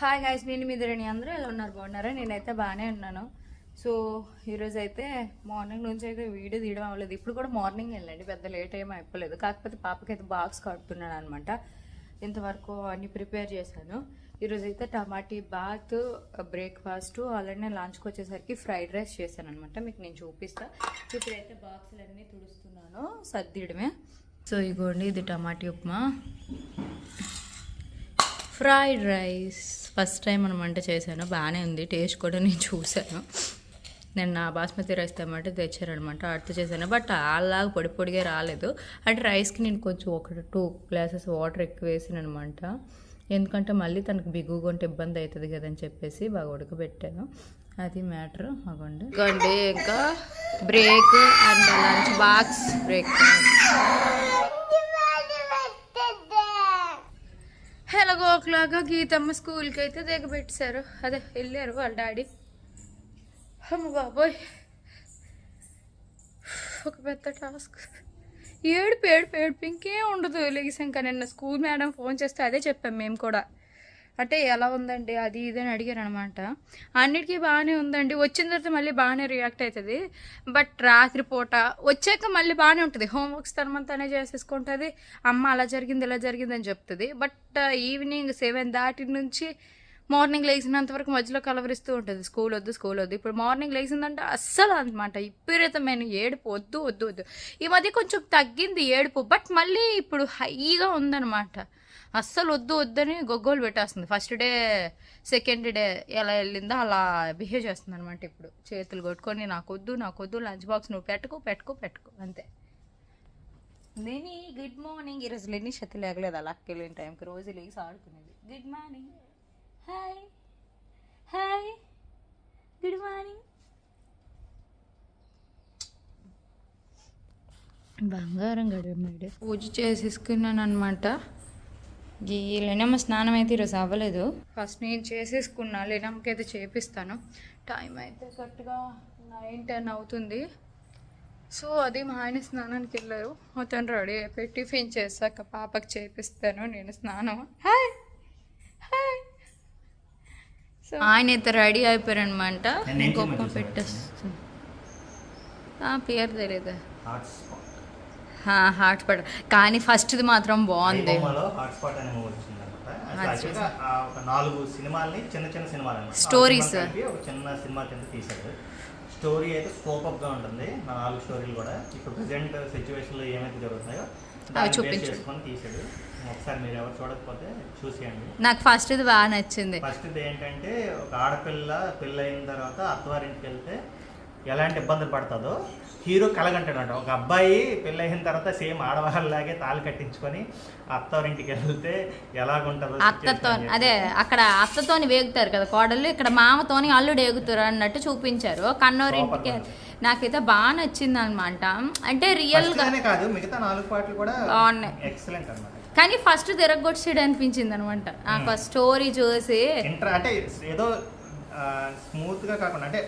Hi guys నేను మీ ధరణి. అందరూ ఎలా ఉన్నారు? బాగున్నారా? నేనైతే బాగానే ఉన్నాను. సో ఈరోజు అయితే మార్నింగ్ నుంచి అయితే వీడియో తీయడం అవ్వలేదు. ఇప్పుడు కూడా మార్నింగ్ వెళ్ళండి. పెద్ద లేట్ ఏం అయిపోలేదు. కాకపోతే పాపకైతే బాక్స్ కడుతున్నాను అనమాట ఇంతవరకు అన్ని ప్రిపేర్ చేశాను. ఈరోజు అయితే టమాటీ బాత్ బ్రేక్ఫాస్ట్ అలానే లంచ్కి వచ్చేసరికి ఫ్రైడ్ రైస్ చేశాను అనమాట మీకు నేను చూపిస్తా. ఇప్పుడైతే బాక్సులు అన్నీ తుడుస్తున్నాను. సర్దియడమే. సో ఇగోండి ఇది టమాటీ upma. Fried rice first time మనం వంట చేశాను. బాగానే ఉంది. టేస్ట్ కూడా నేను చూశాను. నేను నా బాస్మతి రైస్ తెమ్మంటే తెచ్చారనమాట. అర్థం చేశాను. బట్ అలా పొడి పొడిగా రాలేదు. అంటే రైస్కి నేను కొంచెం ఒక టూ గ్లాసెస్ వాటర్ ఎక్కువ వేసాను అనమాట ఎందుకంటే మళ్ళీ తనకు బిగుగా ఉంటే ఇబ్బంది అవుతుంది కదని చెప్పేసి బాగా ఉడకబెట్టాను. అది మ్యాటర్. అగండి ఇంకా break and lunch box break. ఎలాగో ఒకలాగా గీతమ్మ స్కూల్కి అయితే దిగబెట్టేశారు. అదే వెళ్ళారు వాళ్ళ డాడీ. అమ్మ బాబోయ్. ఒక పెద్ద టాస్క్. ఏడుపు ఏడుపు ఏడుపు. ఇంకేం ఉండదు. లెగిసాక నిన్న స్కూల్ మేడం ఫోన్ చేస్తే అదే చెప్పాం మేము కూడా. అంటే ఎలా ఉందండి? అది ఇది అని అడిగారు అనమాట అన్నిటికీ బాగానే ఉందండి. వచ్చిన తర్వాత మళ్ళీ బాగానే రియాక్ట్ అవుతుంది బట్ రాత్రిపూట వచ్చాక మళ్ళీ బాగానే ఉంటుంది. హోంవర్క్స్ తనమంతానే చేసేసుకుంటుంది. అమ్మ అలా జరిగింది ఇలా జరిగింది అని చెప్తుంది. బట్ ఈవినింగ్ సెవెన్ దాటి నుంచి మార్నింగ్ లేచినంత వరకు మధ్యలో కలవరిస్తూ ఉంటుంది. స్కూల్ వద్దు స్కూల్ వద్దు. ఇప్పుడు మార్నింగ్ లేచిందంటే అస్సలు అనమాట. విపరీతమైన ఏడుపు. వద్దు వద్దు వద్దు. ఈ మధ్య కొంచెం తగ్గింది ఏడుపు. బట్ మళ్ళీ ఇప్పుడు హైగా ఉందన్నమాట అస్సలు వద్దు వద్దని గొగ్గోలు పెట్టేస్తుంది. ఫస్ట్ డే సెకండ్ డే ఎలా వెళ్ళిందో అలా బిహేవ్ చేస్తుంది అనమాట ఇప్పుడు. చేతులు కొట్టుకొని నాకు వద్దు నాకు వద్దు లంచ్ బాక్స్ నువ్వు పెట్టుకో పెట్టుకో పెట్టుకో అంతే. లేని గుడ్ మార్నింగ్ ఈరోజు లేని శక్తి లేగలేదు అలా వెళ్ళిన టైంకి రోజు లేచి ఆడుకునేది. Good morning hi hi good morning బంగారం గడిమాడు పూజ చేసేసుకున్నాను అనమాట ఈ లెనమ్మ స్నానం అయితే ఈరోజు అవ్వలేదు. ఫస్ట్ నేను చేసేసుకున్నా లెనమ్మకి అయితే చేపిస్తాను. టైం అయితే కరెక్ట్గా నైన్ టెన్ అవుతుంది. సో అది మా ఆయన స్నానానికి వెళ్ళారు. అతను రెడీ అయిపోయి టిఫిన్ చేశాక పాపకి చేపిస్తాను నేను స్నానం. హాయ్ హాయ్ సో ఆయన అయితే రెడీ అయిపోయారనమాట గొప్ప పెట్టేస్తుంది పేరు తెలియదు హాట్స్పాట్ కానీ ఫస్ట్ది మాత్రం బాగుంది. నాలుగు సినిమాల్ని చిన్న చిన్న సినిమాలు కలిపి ఒక చిన్న సినిమా కింద తీశాడు స్టోరీ అయితే సూపర్గా ఉంటుంది. నాలుగు స్టోరీలు కూడా. ఇప్పుడు ప్రజెంట్ సిచ్యువేషన్లో ఏమైతే జరుగుతున్నాయో దాన్ని base చూపించు. చేసుకొని తీశాడు. ఒకసారి మీరు ఎవరు చూడకపోతే చూసేయండి. నాకు ఫస్ట్ది బాగా నచ్చింది. ఫస్ట్ ఏంటంటే ఒక ఆడపిల్ల పెళ్ళైన తర్వాత అత్తవారింటికి వెళ్తే ఎలాంటి ఇబ్బందులు పడుతుందో హీరో కలగంటాడంట. ఒక అబ్బాయి పెళ్ళైన తర్వాత సేమ్ ఆడవాళ్ళలాగే తాళి కట్టించుకొని అత్తవారింటికి వెళ్తే ఎలాగుంటుందో అత్తతో అదే అక్కడ అత్తతోని వేగుతారు కదా కోడళ్ళు ఇక్కడ మామతోని అల్లుడు ఏగుతారు అన్నట్టు చూపించారు. కన్నోరింటికి నాకైతే బాగా నచ్చింది అనమాట అంటే రియల్ First గా లోనే కాదు మిగతా నాలుగు పాటలు కూడా బాగున్నాయి. ఎక్సలెంట్ అన్నమాట. కానీ ఫస్ట్ తిరగొచ్చేడు అనిపించింది అనమాట నాకు ఆ స్టోరీ చూసి అంటే ఏదో స్మూత్గా కాకుండా అంటే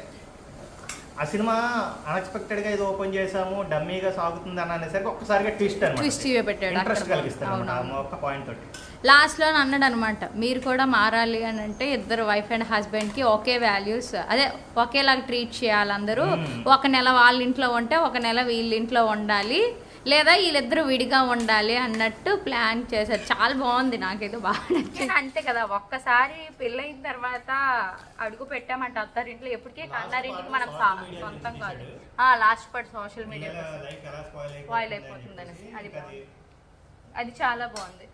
ఆ సినిమా అన్ఎక్స్పెక్టెడ్గా ఏదో ఓపెన్ చేసాము డమ్మీగా సాగుతుంది అని అనేసరికి ఒక్కసారిగా ట్విస్ట్ ట్విస్ట్ అనమాట పెట్టాడు ఇంట్రెస్ట్ ఆ ఒక్క పాయింట్ తోటి. లాస్ట్లో అన్నాడు అనమాట మీరు కూడా మారాలి అని అంటే ఇద్దరు వైఫ్ అండ్ హస్బెండ్కి ఒకే వాల్యూస్ అదే ఒకేలాగా ట్రీట్ చేయాలి అందరూ. ఒక నెల వాళ్ళ ఇంట్లో ఉంటే ఒక నెల వీళ్ళ ఇంట్లో ఉండాలి. లేదా వీళ్ళిద్దరూ విడిగా ఉండాలి అన్నట్టు ప్లాన్ చేశారు. చాలా బాగుంది నాకైతే బాగా నచ్చింది. అంతే కదా ఒక్కసారి పెళ్ళైన తర్వాత అడుగు పెట్టామంట అత్తారింట్లో ఎప్పటికీ అన్నారింటికి మనం సొంతం కాదు. లాస్ట్ పట్ సోషల్ మీడియా స్పాయిల్ అయిపోతుందని అది బాగుంది. అది చాలా బాగుంది.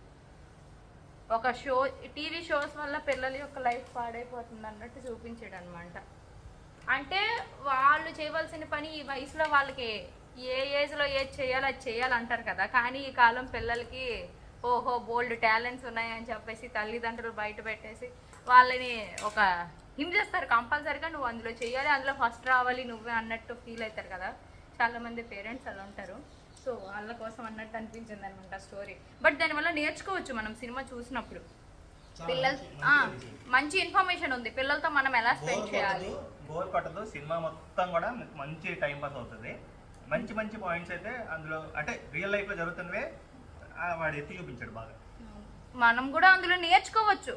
ఒక షో టీవీ షోస్ వల్ల పిల్లల యొక్క లైఫ్ పాడైపోతుంది అన్నట్టు చూపించాడు అనమాట అంటే వాళ్ళు చేయవలసిన పని ఈ వయసులో వాళ్ళకి. ఏ ఏజ్లో ఏది చేయాలో అది చేయాలంటారు కదా. కానీ ఈ కాలం పిల్లలకి ఓహో బోల్డ్ టాలెంట్స్ ఉన్నాయని చెప్పేసి తల్లిదండ్రులు బయట పెట్టేసి వాళ్ళని ఒక హింసిస్తారు కంపల్సరీగా నువ్వు అందులో చేయాలి అందులో ఫస్ట్ రావాలి నువ్వే అన్నట్టు ఫీల్ అవుతారు కదా. చాలా మంది పేరెంట్స్ అలా ఉంటారు. సో వాళ్ళ కోసం అన్నట్టు అనిపించింది అనమాట స్టోరీ. బట్ దానివల్ల నేర్చుకోవచ్చు మనం సినిమా చూసినప్పుడు. పిల్లలు మంచి ఇన్ఫర్మేషన్ ఉంది. పిల్లలతో మనం ఎలా స్పెండ్ చేయాలి? బోర్ పట్టదు సినిమా మొత్తం కూడా మంచి టైం పాస్ అవుతుంది. మంచి మంచి పాయింట్స్ అయితే అందులో అంటే రియల్ లైఫ్లో జరుగుతున్నవే వాడు ఎత్తి చూపించాడు బాగా. మనం కూడా అందులో నేర్చుకోవచ్చు.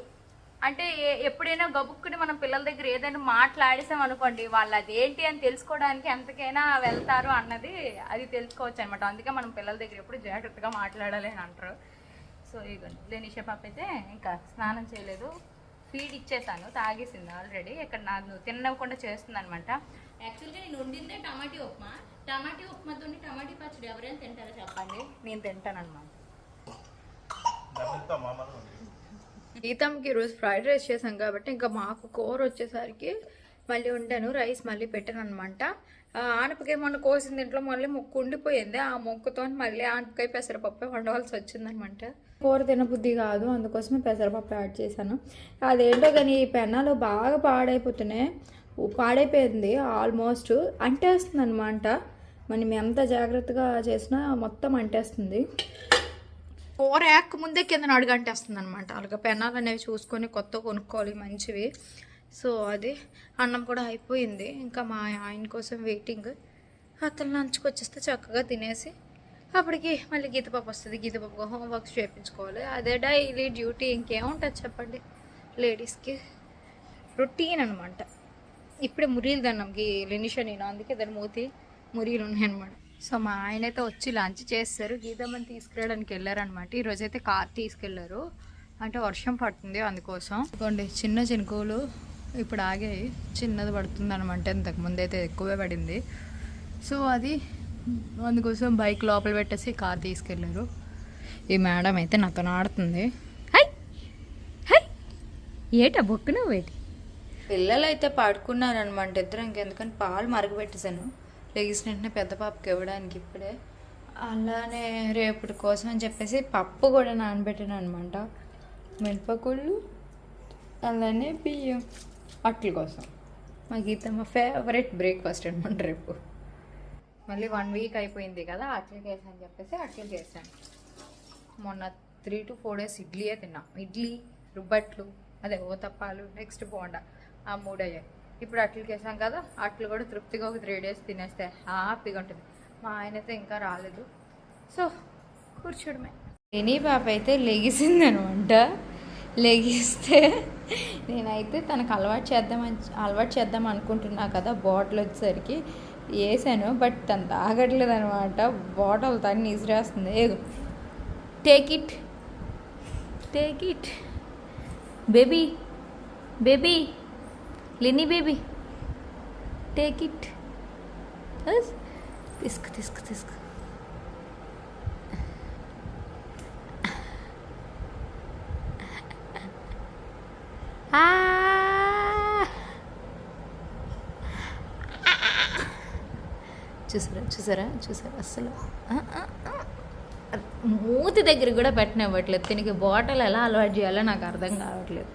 అంటే ఎప్పుడైనా గబుక్కుని మనం పిల్లల దగ్గర ఏదైనా మాట్లాడేసాం అనుకోండి వాళ్ళు అదేంటి అని తెలుసుకోవడానికి ఎంతకైనా వెళ్తారు అన్నది అది తెలుసుకోవచ్చు అనమాట అందుకే మనం పిల్లల దగ్గర ఎప్పుడు జాగ్రత్తగా మాట్లాడాలి అని అంటారు. సో ఇక లేనిషా పాప అయితే ఇంకా స్నానం చేయలేదు. ఫీడ్ ఇచ్చేసాను తాగేసింది ఆల్రెడీ ఇక్కడ నాకు తినకుండా చేస్తుంది అనమాట యాక్చువల్గా నేను వండిందే టమాటీ ఉప్మా. టమాటీ ఉప్మాతో టమాటీ పచ్చడి ఎవరైనా తింటారో చెప్పండి? నేను తింటాను అనమాట గీతంకి ఈరోజు ఫ్రైడ్ రైస్ చేసాం కాబట్టి ఇంకా మాకు కూర వచ్చేసరికి మళ్ళీ వండాను రైస్ మళ్ళీ పెట్టాను అనమాట ఆనపకాయ మొన్న కోసిన దీంట్లో మళ్ళీ మొక్క ఉండిపోయింది. ఆ మొక్కతో మళ్ళీ ఆనపకాయ పెసరపప్పు వండవలసి వచ్చిందనమాట. కూర తినబుద్ధి కాదు అందుకోసమే పెసరపప్పు యాడ్ చేశాను. అదేంటో కానీ ఈ పెన్నాలు బాగా పాడైపోతున్నాయి. పాడైపోయింది ఆల్మోస్ట్ అంటేస్తుంది అనమాట మనం ఎంత జాగ్రత్తగా చేసినా మొత్తం అంటేస్తుంది. కూర యాక్ ముందే కింద అడుగంటేస్తుంది అనమాట అలాగే పెనాలు అనేవి చూసుకొని కొత్త కొనుక్కోవాలి మంచివి. సో అది అన్నం కూడా అయిపోయింది. ఇంకా మా ఆయన కోసం వెయిటింగ్ అతను లంచ్కి వచ్చేస్తే చక్కగా తినేసి అప్పటికి మళ్ళీ గీతపాప వస్తుంది. గీతపాప హోంవర్క్స్ చేయించుకోవాలి. అదే డైలీ డ్యూటీ ఇంకేముంటుంది చెప్పండి. లేడీస్కి రొటీన్ అనమాట ఇప్పుడే మురీలు తిన్నాం. గీ లెనిషా నేను. అందుకే దాని మూతి మురిగిలు ఉన్నాయన్నమాట సో మా ఆయన అయితే వచ్చి లంచ్ చేస్తారు. గీతమ్మని తీసుకెళ్ళడానికి వెళ్ళారనమాట ఈరోజు అయితే కార్ తీసుకెళ్ళారు. అంటే వర్షం పడుతుంది అందుకోసం. ఇదిగోండి చిన్న చినుకులు ఇప్పుడు ఆగాయి. చిన్నది పడుతుంది అనమాట ఇంతకు ముందు అయితే ఎక్కువే పడింది. సో అది అందుకోసం బైక్ లోపల పెట్టేసి కార్ తీసుకెళ్ళారు. ఈ మేడం అయితే నాతో ఆడుతుంది హై! హై! ఏటా బొక్కున వేటి పిల్లలు అయితే పడుకున్నారనమాట ఇద్దరు. ఇంకెందుకని పాలు మరగబెట్టేశాను. లెగిసిన వెంటనే పెద్ద పాపకి ఇవ్వడానికి ఇప్పుడే. అలానే రేపటి కోసం అని చెప్పేసి పప్పు కూడా నానబెట్టాను అనమాట మినపకుళ్ళు అలానే బియ్యం అట్ల కోసం. మా గీత మా ఫేవరెట్ బ్రేక్ఫాస్ట్ అనమాట రేపు. మళ్ళీ వన్ వీక్ అయిపోయింది కదా అట్లకి వేసాను చెప్పేసి అట్లకి వేసాను మొన్న త్రీ టు ఫోర్ డేస్ ఇడ్లీయే తిన్నాం. ఇడ్లీ రుబ్బట్లు అదే ఓతప్పాలు నెక్స్ట్ బోండా. ఆ మూడు అయ్యాయి ఇప్పుడు అట్లకి వేసాం కదా అట్లు కూడా తృప్తిగా ఒక త్రీ డేస్ తినేస్తే హ్యాపీగా ఉంటుంది. మా ఆయన అయితే ఇంకా రాలేదు. సో కూర్చోడమే. ఎనీ పాప అయితే లెగిసింది అనమాట. లెగిస్తే నేనైతే తనకు అలవాటు చేద్దామని అలవాటు చేద్దాం అనుకుంటున్నా కదా బాటిల్ వచ్చేసరికి వేసాను బట్ తను తాగట్లేదు అనమాట. బాటిల్ తను ఇసిరేస్తుంది. ఏదో take it take it baby baby లినీ baby take it తీసుకు తీసుకు తీసుకు చూసారా చూసారా చూసారా? అస్సలు. మూతి దగ్గర కూడా పెట్టనివ్వట్లేదు. దీనికి బాటిల్ ఎలా అలవాటు చేయాలో నాకు అర్థం కావట్లేదు.